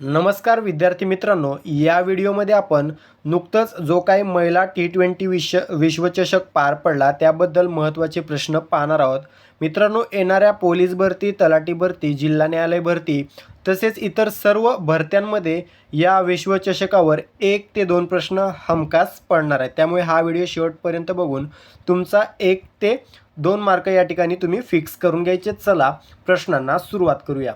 नमस्कार विद्यार्थी मित्रांनो या व्हिडिओमध्ये आपण नुकतंच जो काही महिला टी ट्वेंटी विश्व विश्वचषक पार पडला त्याबद्दल महत्त्वाचे प्रश्न पाहणार आहोत. मित्रांनो येणाऱ्या पोलीस भरती तलाठी भरती जिल्हा न्यायालय भरती तसेच इतर सर्व भरत्यांमध्ये या विश्वचषकावर एक ते दोन प्रश्न हमखास पडणार आहेत. त्यामुळे हा व्हिडिओ शेवटपर्यंत बघून तुमचा एक ते दोन मार्क या ठिकाणी तुम्ही फिक्स करून घ्यायचे. चला प्रश्नांना सुरुवात करूया.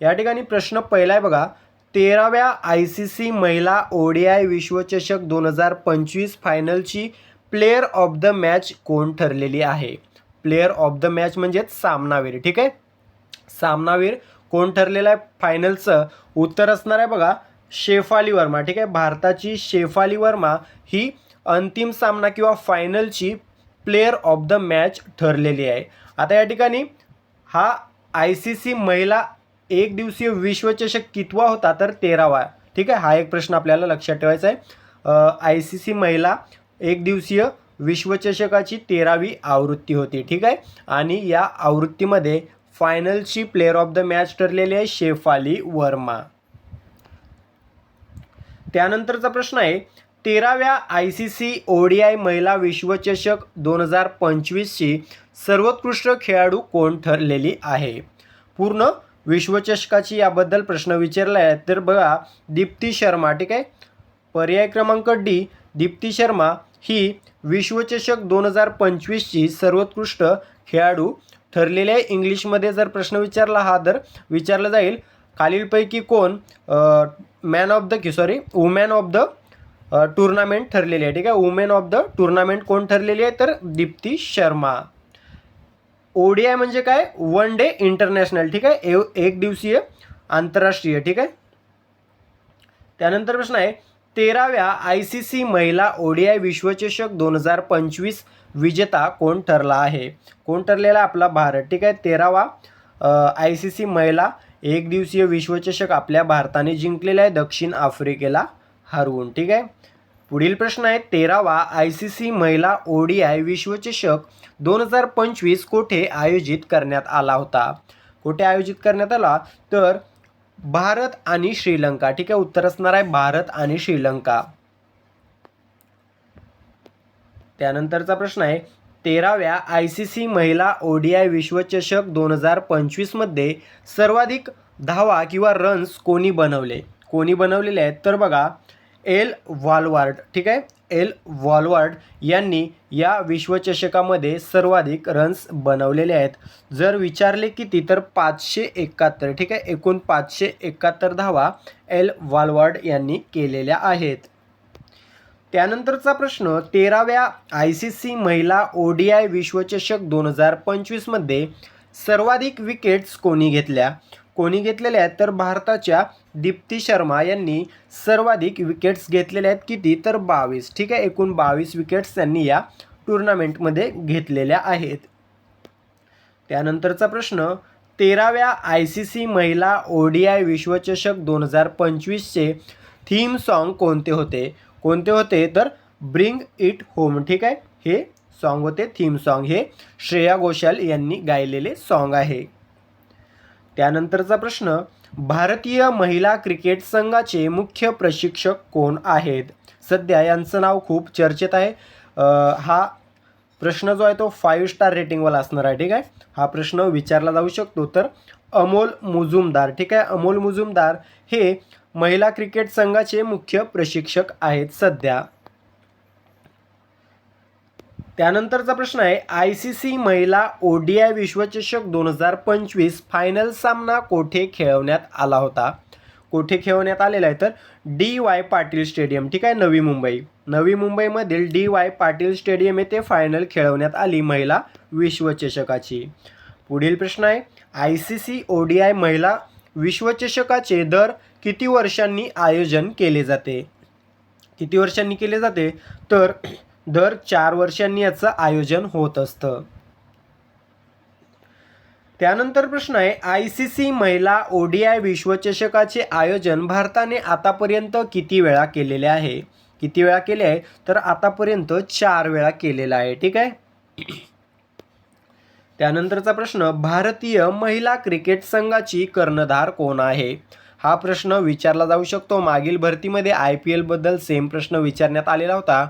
या ठिकाणी प्रश्न पहिला आहे बघा. तेराव्या आय सी सी महिला ओडीआय विश्वचषक दोन हजार पंचवीस फायनलची प्लेअर ऑफ द मॅच कोण ठरलेली आहे? प्लेअर ऑफ द मॅच म्हणजेच सामनावीर ठीक आहे? सामनावीर कोण ठरलेलं आहे फायनलचं? उत्तर असणार आहे बघा शेफाली वर्मा ठीक आहे? भारताची शेफाली वर्मा ही अंतिम सामना किंवा फायनलची प्लेअर ऑफ द मॅच ठरलेली आहे. आता या ठिकाणी हा आय सी सी महिला एक दिवसीय विश्वचषक कितवा होता तर तेरावा. ठीक आहे? हा एक प्रश्न आपल्याला लक्षात ठेवायचा आहे. आय सी सी महिला एक दिवसीय विश्वचषकाची तेरावी आवृत्ती होती. ठीक आहे? आणि या आवृत्तीमध्ये फायनलची प्लेअर ऑफ द मॅच ठरलेली आहे शेफाली वर्मा. त्यानंतरचा प्रश्न आहे तेराव्या आय सी सी ओडीआय महिला विश्वचषक दोन हजार पंचवीसची सर्वोत्कृष्ट खेळाडू कोण ठरलेली आहे? पूर्ण विश्वचषकाची याबद्दल प्रश्न विचारला आहे तर बघा दीप्ती शर्मा ठीक आहे? पर्याय क्रमांक डी दीप्ती शर्मा ही विश्वचषक दोन हजार पंचवीसची सर्वोत्कृष्ट खेळाडू ठरलेले आहे. इंग्लिशमध्ये जर प्रश्न विचारला हा तर विचारला जाईल खालीलपैकी कोण मॅन ऑफ द की sorry woman of the tournament ठरलेली आहे ठीक आहे? वुमेन ऑफ द टुर्नामेंट कोण ठरलेली आहे? तर दीप्ती शर्मा. ओडीआय म्हणजे काय? वन डे इंटरनॅशनल ठीक आहे? एव एक दिवसीय आंतरराष्ट्रीय ठीक आहे? त्यानंतर प्रश्न आहे तेराव्या आय सी सी महिला ओडीआय विश्वचषक दोन हजार पंचवीस विजेता कोण ठरला आहे? कोण ठरलेला आपला भारत ठीक आहे? तेरावा आय सी सी महिला एक दिवसीय विश्वचषक आपल्या भारताने जिंकलेला आहे दक्षिण आफ्रिकेला हरवून ठीक आहे? पुढील प्रश्न आहे तेरावा आय सी सी महिला ओडीआय विश्वचषक दोन हजार पंचवीस कोठे आयोजित करण्यात आला होता? कोठे आयोजित करण्यात आला? तर भारत आणि श्रीलंका. ठीक आहे उत्तर असणार आहे भारत आणि श्रीलंका. त्यानंतरचा प्रश्न आहे तेराव्या आय सी सी महिला ओडीआय विश्वचषक दोन हजार पंचवीसमध्ये सर्वाधिक धावा किंवा रन्स कोणी बनवले? कोणी बनवलेले आहेत? तर बघा एल वॉलवार्ड ठीक आहे? एल वॉलवार्ड यांनी या विश्वचषकामध्ये सर्वाधिक रन्स बनवलेले आहेत. जर विचारले किती तर पाचशे एकाहत्तर ठीक आहे? एकूण पाचशे एकाहत्तर धावा एल वॉलवार्ड यांनी केलेल्या आहेत. त्यानंतरचा प्रश्न तेराव्या आय सी सी महिला ओ डी आय विश्वचषक दोन हजार पंचवीसमध्ये सर्वाधिक विकेट्स कोणी घेतल्या? कोणी घेतलेल्या आहेत तर भारताच्या दीप्ती शर्मा यांनी सर्वाधिक विकेट्स घेतलेल्या आहेत. किती? तर बावीस. ठीक आहे? एकूण बावीस विकेट्स त्यांनी या टुर्नामेंटमध्ये घेतलेल्या आहेत. त्यानंतरचा प्रश्न तेराव्या आय सी सी महिला ओ डी आय विश्वचषक दोन हजार पंचवीसचे थीम सॉन्ग कोणते होते? कोणते होते? तर ब्रिंग इट होम ठीक आहे? हे सॉन्ग होते थीम सॉन्ग हे श्रेया घोषाल यांनी गायलेले सॉन्ग आहे. त्यानंतरचा प्रश्न भारतीय महिला क्रिकेट संघाचे मुख्य प्रशिक्षक कोण आहेत? सध्या यांचं नाव खूप चर्चेत आहे. हा प्रश्न जो आहे तो फाईव्ह स्टार रेटिंगवाला असणार आहे ठीक आहे? हा प्रश्न विचारला जाऊ शकतो. तर अमोल मुजुमदार ठीक आहे? अमोल मुजुमदार हे महिला क्रिकेट संघाचे मुख्य प्रशिक्षक आहेत सध्या. त्यानंतरचा प्रश्न आहे आय सी सी महिला ओ डी आय विश्वचषक दोन हजार पंचवीस फायनल सामना कोठे खेळवण्यात आला होता? कोठे खेळवण्यात आलेला आहे? तर डी वाय पाटील स्टेडियम ठीक आहे नवी मुंबई. नवी मुंबईमधील डी वाय पाटील स्टेडियम येथे फायनल खेळवण्यात आली महिला विश्वचषकाची. पुढील प्रश्न आहे I C C O D I महिला विश्वचषकाचे दर किती वर्षांनी आयोजन केले जाते? किती वर्षांनी केले जाते? तर दर चार वर्षांनी याचं आयोजन होत असतं. त्यानंतर प्रश्न आहे आय सी सी महिला ओ डी आय विश्वचषकाचे आयोजन भारताने आतापर्यंत किती वेळा केलेले आहे? किती वेळा केले आहे? तर आतापर्यंत चार वेळा केलेला आहे ठीक आहे? त्यानंतरचा प्रश्न भारतीय महिला क्रिकेट संघाची कर्णधार कोण आहे? हा प्रश्न विचारला जाऊ शकतो. मागील भरतीमध्ये आय पी एलबद्दल सेम प्रश्न विचारण्यात आलेला होता.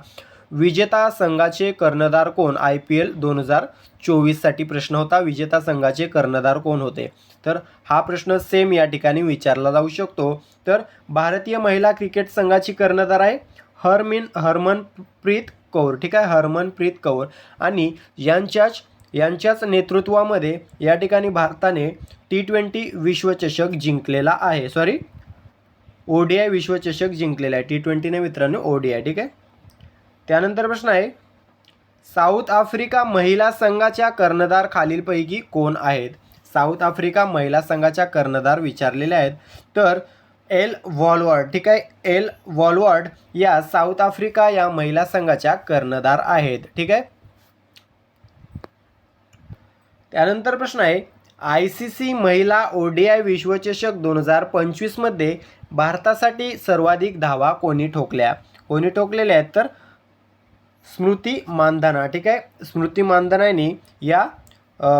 विजेता संघाचे कर्णधार कोण? आय पी एल दोन हजार चोवीससाठी प्रश्न होता. विजेता संघाचे कर्णधार कोण होते? तर हा प्रश्न सेम या ठिकाणी विचारला जाऊ शकतो. तर भारतीय महिला क्रिकेट संघाची कर्णधार आहे हरमिन हरमनप्रीत कौर. ठीक आहे हरमनप्रीत कौर. आणि यांच्याच यांच्याच नेतृत्वामध्ये या ठिकाणी भारताने टी ट्वेंटी विश्वचषक जिंकलेला आहे. सॉरी ओ डी आय विश्वचषक जिंकलेला आहे. टी ट्वेंटीने मित्रांनो ओ डी आय ठीक आहे? त्यानंतर प्रश्न आहे साऊथ आफ्रिका महिला संघाच्या कर्णधार खालीलपैकी कोण आहेत? साऊथ आफ्रिका महिला संघाच्या कर्णधार विचारलेले आहेत. तर एल वॉलवर्ड ठीक आहे? एल वॉलवर्ड या साऊथ आफ्रिका या महिला संघाच्या कर्णधार आहेत ठीक आहे? त्यानंतर प्रश्न आहे आय सी सी महिला ओ डी आय विश्वचषक दोन हजार पंचवीसमध्ये भारतासाठी सर्वाधिक धावा कोणी ठोकल्या? कोणी ठोकलेल्या आहेत? तर स्मृती मानधना ठीक आहे? स्मृती मानधनानी या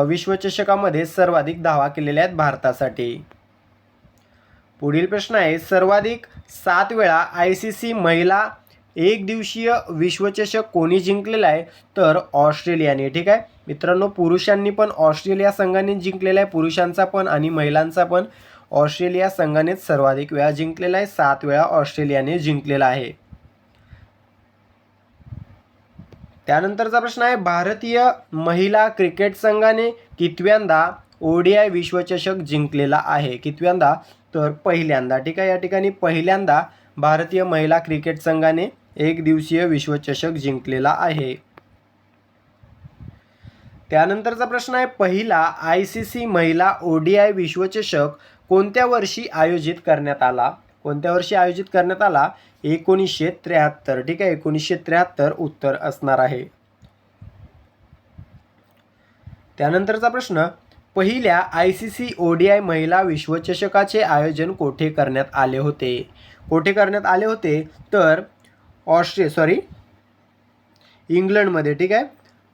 विश्वचषकामध्ये सर्वाधिक धावा केलेल्या आहेत भारतासाठी. पुढील प्रश्न आहे सर्वाधिक सात वेळा आय सी सी महिला एक दिवसीय विश्वचषक कोणी जिंकलेला आहे? तर ऑस्ट्रेलियाने ठीक आहे? मित्रांनो पुरुषांनी पण ऑस्ट्रेलिया संघाने जिंकलेला आहे पुरुषांचा पण आणि महिलांचा पण. ऑस्ट्रेलिया संघानेच सर्वाधिक वेळा जिंकलेला आहे सात वेळा ऑस्ट्रेलियाने जिंकलेला आहे. त्यानंतरचा प्रश्न आहे भारतीय महिला क्रिकेट संघाने कितव्यांदा ओडीआय विश्वचषक जिंकलेला आहे? कितव्यांदा? तर पहिल्यांदा. ठीक आहे या ठिकाणी पहिल्यांदा भारतीय महिला क्रिकेट संघाने एक दिवसीय विश्वचषक जिंकलेला आहे. त्यानंतरचा प्रश्न आहे पहिला आय सी सी महिला ओ डी आय विश्वचषक कोणत्या वर्षी आयोजित करण्यात आला? कोणत्या वर्षी आयोजित करण्यात आला? एकोणीसशे त्र्याहत्तर. ठीक आहे एकोणीसशे त्र्याहत्तर उत्तर असणार आहे. त्यानंतरचा प्रश्न पहिल्या I C C O D I महिला विश्वचषकाचे आयोजन कोठे करण्यात आले होते? कोठे करण्यात आले होते? तर ऑस्ट्रे सॉरी इंग्लंडमध्ये ठीक आहे?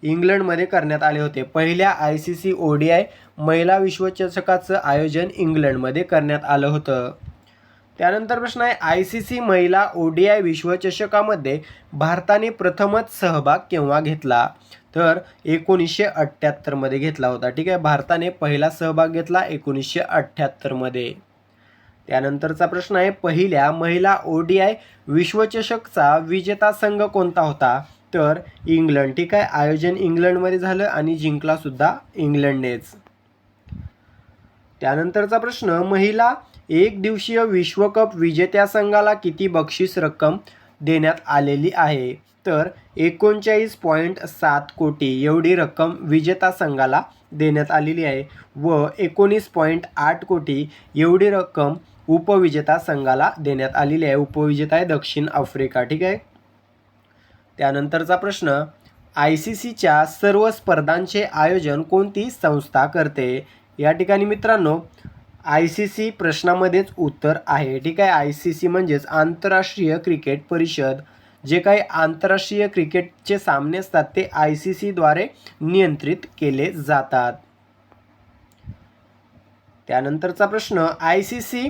इंग्लंडमध्ये करण्यात आले होते. पहिल्या I C C O D I महिला विश्वचषकाचं आयोजन इंग्लंडमध्ये करण्यात आलं होतं. त्यानंतर प्रश्न आहे आय सी सी महिला ओ डी आय विश्वचषकामध्ये भारताने प्रथमच सहभाग केव्हा घेतला? तर एकोणीसशे अठ्ठ्याहत्तरमध्ये घेतला होता. ठीक आहे भारताने पहिला सहभाग घेतला एकोणीसशे अठ्ठ्याहत्तरमध्ये. त्यानंतरचा प्रश्न आहे पहिल्या महिला ओ डी आय विश्वचषकचा विजेता संघ कोणता होता? तर इंग्लंड. ठीक आहे आयोजन इंग्लंडमध्ये झालं आणि जिंकला सुद्धा इंग्लंडनेच. त्यानंतरचा प्रश्न महिला एक दिवसीय विश्वकप विजेत्या संघाला किती बक्षीस रक्कम देण्यात आलेली आहे? तर एकोणचाळीस पॉईंट सात कोटी एवढी रक्कम विजेता संघाला देण्यात आलेली आहे व एकोणीस पॉईंट आठ कोटी एवढी रक्कम उपविजेता संघाला देण्यात आलेली आहे. उपविजेता आहे दक्षिण आफ्रिका ठीक आहे? त्यानंतरचा प्रश्न आय सी सीच्या सर्व स्पर्धांचे आयोजन कोणती संस्था करते? या ठिकाणी मित्रांनो आय सी सी प्रश्नामध्येच उत्तर आहे. ठीक आहे? आय सी सी म्हणजेच आंतरराष्ट्रीय क्रिकेट परिषद. जे काही आंतरराष्ट्रीय क्रिकेटचे सामने असतात ते आय सी सीद्वारे नियंत्रित केले जातात. त्यानंतरचा प्रश्न आय सी सी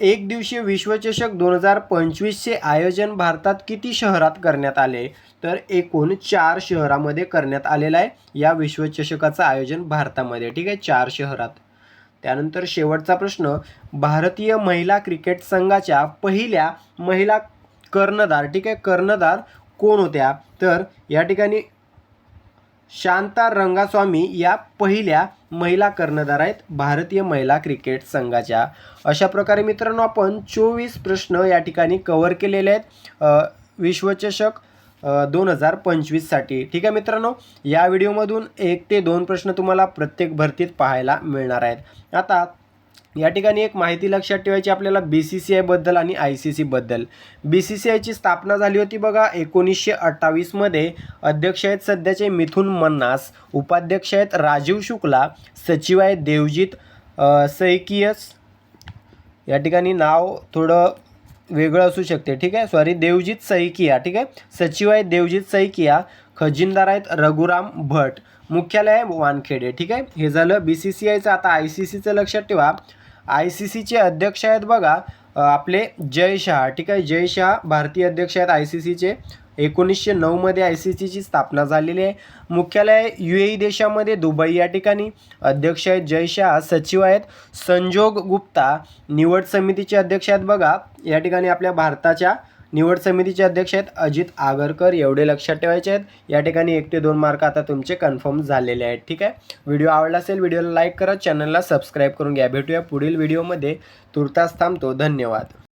एक दिवसीय विश्वचषक दोन हजार पंचवीसचे आयोजन भारतात किती शहरात करण्यात आले? तर एकूण चार शहरामध्ये करण्यात आलेलं आहे. या विश्वचषकाचं आयोजन भारतामध्ये. ठीक आहे? चार शहरात. त्यानंतर शेवटचा प्रश्न भारतीय महिला क्रिकेट संघाच्या पहिल्या महिला कर्णधार ठीक आहे कर्णधार कोण होत्या? तर या ठिकाणी शांता रंगास्वामी या पहिल्या महिला कर्णधार आहेत भारतीय महिला क्रिकेट संघाच्या. अशा प्रकारे मित्रांनो आपण चोवीस प्रश्न या ठिकाणी कवर केलेले आहेत. विश्वचषक दोन हजार पंचवीससाठी ठीक आहे मित्रांनो? या व्हिडिओमधून एक ते दोन प्रश्न तुम्हाला प्रत्येक भरतीत पाहायला मिळणार आहेत. आता या ठिकाणी एक माहिती लक्षात ठेवायची आपल्याला बी सी सी आयबद्दल आणि आय सी सीबद्दल बी सी सी आयची स्थापना झाली होती बघा एकोणीसशे अठ्ठावीसमध्ये अध्यक्ष आहेत सध्याचे मिथुन मन्नास उपाध्यक्ष आहेत राजीव शुक्ला सचिव आहेत देवजित सैकियस. या ठिकाणी नाव थोडं वेगळं असू शकते. ठीक आहे? सॉरी देवजीत सैकिया. ठीक आहे? सचिव आहेत देवजीत सैकिया खजिनदार आहेत रघुराम भट. मुख्यालय आहे वानखेडे. ठीक आहे? हे झालं बी सी सी आयचं आता आय सी सीचं लक्षात ठेवा. आय सी सीचे अध्यक्ष आहेत बघा आपले जय शहा. ठीक आहे? जय शहा भारतीय अध्यक्ष आहेत आय सी सीचे एकोणीसशे नऊमध्ये आय सी सीची स्थापना झालेली आहे. मुख्यालय यू ए देशामध्ये दुबई या ठिकाणी. अध्यक्ष आहेत जय शाह. सचिव आहेत संजोग गुप्ता. निवड समितीचे अध्यक्ष आहेत बघा. या ठिकाणी आपल्या भारताच्या निवड समितीचे अध्यक्ष आहेत अजित आगरकर. एवढे लक्षात ठेवायचे आहेत. या ठिकाणी एक ते दोन मार्क आता तुमचे कन्फर्म झालेले आहेत. ठीक आहे? व्हिडिओ आवडला असेल व्हिडिओला लाईक करा. चॅनलला सबस्क्राईब करून घ्या. भेटूया पुढील व्हिडिओमध्ये. तुर्तास थांबतो. धन्यवाद.